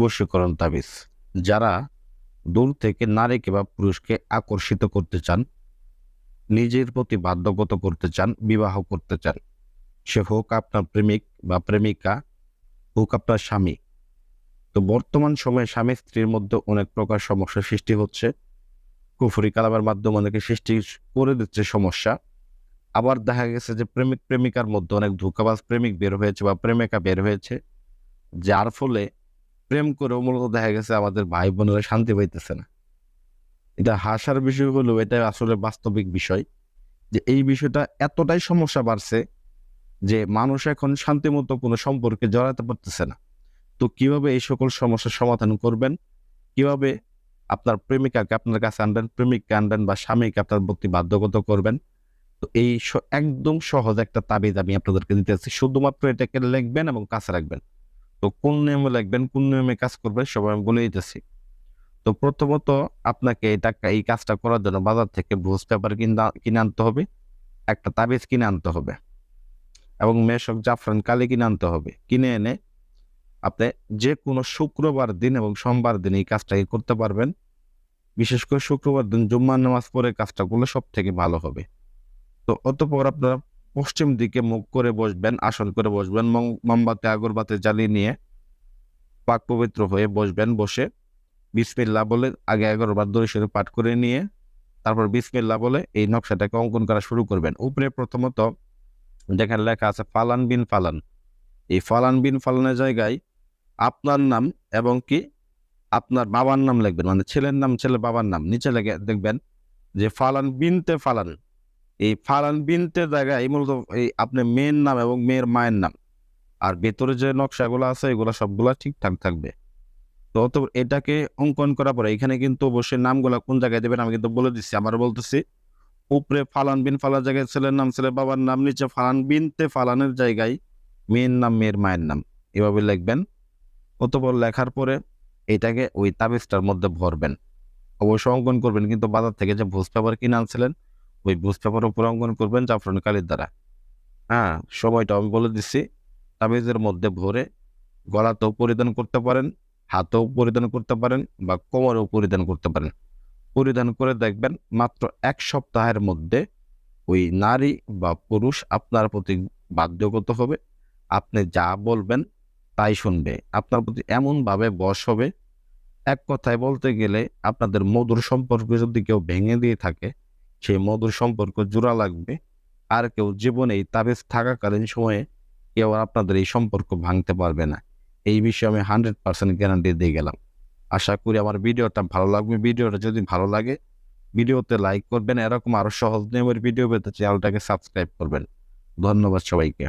বশীকরণ তাবিজ, যারা দূর থেকে নারীকে বা পুরুষকে আকর্ষিত করতে চান, নিজের প্রতি বাধ্যগত করতে চান, বিবাহ করতে চান। সে হোক আপনার প্রেমিক বা প্রেমিকা, হোক আপনার স্বামী। তো বর্তমান সময়ে স্বামী স্ত্রীর মধ্যে অনেক প্রকার সমস্যার সৃষ্টি হচ্ছে। কুফরি কালামের মাধ্যমে অনেকে সৃষ্টি করে দিচ্ছে সমস্যা। আবার দেখা গেছে যে প্রেমিক প্রেমিকার মধ্যে অনেক ধোকাবাজ প্রেমিক বের হয়েছে বা প্রেমিকা বের হয়েছে, যার ফলে প্রেম করেও মূলত দেখা গেছে, আমাদের ভাই বোনেরা শান্তি পাইতেছে না। এটা হাসার বিষয় হলেও এটা আসলে বাস্তবিক বিষয় যে এই বিষয়টা এতটাই সমস্যা বাড়ছে যে মানুষ এখন শান্তিমতো কোনো সম্পর্কে জড়াতে পারতেছে না। তো কীভাবে এই সকল সমস্যার সমাধান করবেন? কীভাবে আপনার প্রেমিকাকে আপনার কাছে আনবেন? প্রেমিককে আনবেন বা স্বামীকে আপনার প্রতি বাধ্যগত করবেন? তো এই একদম সহজ একটা তাবিজ আমি আপনাদেরকে দিতেছি শুধুমাত্র এটাকে লিখবেন এবং কাছে রাখবেন। তো কোন নিয়মে লিখবেন, কোন নিয়মে কাজ করবেন সবাই আমি বলে দিতেছি। তো প্রথমত আপনাকে এটা এই কাজটা করার জন্য বাজার থেকে ব্রুজ পেপার কিনা আনতে হবে, একটা তাবিজ কিনে আনতে হবে এবং মেশক জাফরান কালি কিনে আনতে হবে। কিনে এনে আপনি যে কোনো শুক্রবার দিন এবং সোমবার দিন এই কাজটাকে করতে পারবেন। বিশেষ করে শুক্রবার দিন জুম্মার নামাজ পড়ে কাজটা করলে সব থেকে ভালো হবে। তো অতপর আপনারা পশ্চিম দিকে মুখ করে বসবেন, আসন করে বসবেন মোমবাতি, আগরবাতি জ্বালিয়ে নিয়ে পাক পবিত্র হয়ে বসবেন, বসে বিসমিল্লা বলে আগে এগারোবার দড়ি শুরু পাঠ করে নিয়ে তারপর বিসমিল্লা বলে এই নকশাটাকে অঙ্কন করা শুরু করবেন। উপরে প্রথমত যেখানে লেখা আছে, ফালান বিন ফালান। এই ফালান বিন ফালানের জায়গায় আপনার নাম এবং কি আপনার বাবার নাম লিখবেন মানে ছেলের নাম ছেলে বাবার নাম। নিচে লেগে দেখবেন যে ফালান বিনতে ফালান। এই ফালান বিনতে জায়গায় মূলত এই আপনি মেয়ের নাম এবং মেয়ের মায়ের নাম। আর ভেতরে যে নকশাগুলো আছে, এগুলো সবগুলা ঠিকঠাক থাকবে। তো অত এটাকে অঙ্কন করার পরে এখানে কিন্তু অবশ্যই নামগুলা কোন জায়গায় দেবেন আমি কিন্তু বলে দিচ্ছি। আমার বলতেছি, উপরে ফালান বিন ফালার জায়গায় ছেলের নাম ছেলে বাবার নাম, নিচে ফালান বিনতে ফালানের জায়গায় মেয়ের নাম, মেয়ের মায়ের নাম। এভাবে লিখবেন। অতপর লেখার পরে এটাকে ওই তাবিজটার মধ্যে ভরবেন। অবশ্যই অঙ্কন করবেন, কিন্তু বাজার থেকে যে ভোজ পেপার কিনে আনছিলেন ওই উপর অঙ্কন করবেন জাফরান কালির দ্বারা। হ্যাঁ সময়টা আমি বলে দিচ্ছি। তাবিজের মধ্যে ভরে গলাতেও পরিধান করতে পারেন, হাতেও পরিধান করতে পারেন বা কোমরেও পরিধান করতে পারেন। পরিধান করে দেখবেন মাত্র এক সপ্তাহের মধ্যে ওই নারী বা পুরুষ আপনার প্রতি বাধ্যগত হবে। আপনি যা বলবেন তাই শুনবে। আপনার প্রতি এমনভাবে বশ হবে। এক কথায় বলতে গেলে আপনাদের মধুর সম্পর্ক যদি কেউ ভেঙে দিয়ে থাকে সেই মধুর সম্পর্ক জোড়া লাগবে। আর কেউ জীবনে তাবিজ থাকাকালীন সময়ে কেউ আপনাদের এই সম্পর্ক ভাঙতে পারবে না। এই বিষয়ে আমি হান্ড্রেড পার্সেন্ট গ্যারান্টি দিয়ে গেলাম। আশা করি আমার ভিডিওটা ভালো লাগবে। ভিডিওটা যদি ভালো লাগে, ভিডিওতে লাইক করবেন। এরকম আরও সহজ নিয়মের ভিডিও পেতে চ্যানেলটাকে সাবস্ক্রাইব করবেন। ধন্যবাদ সবাইকে।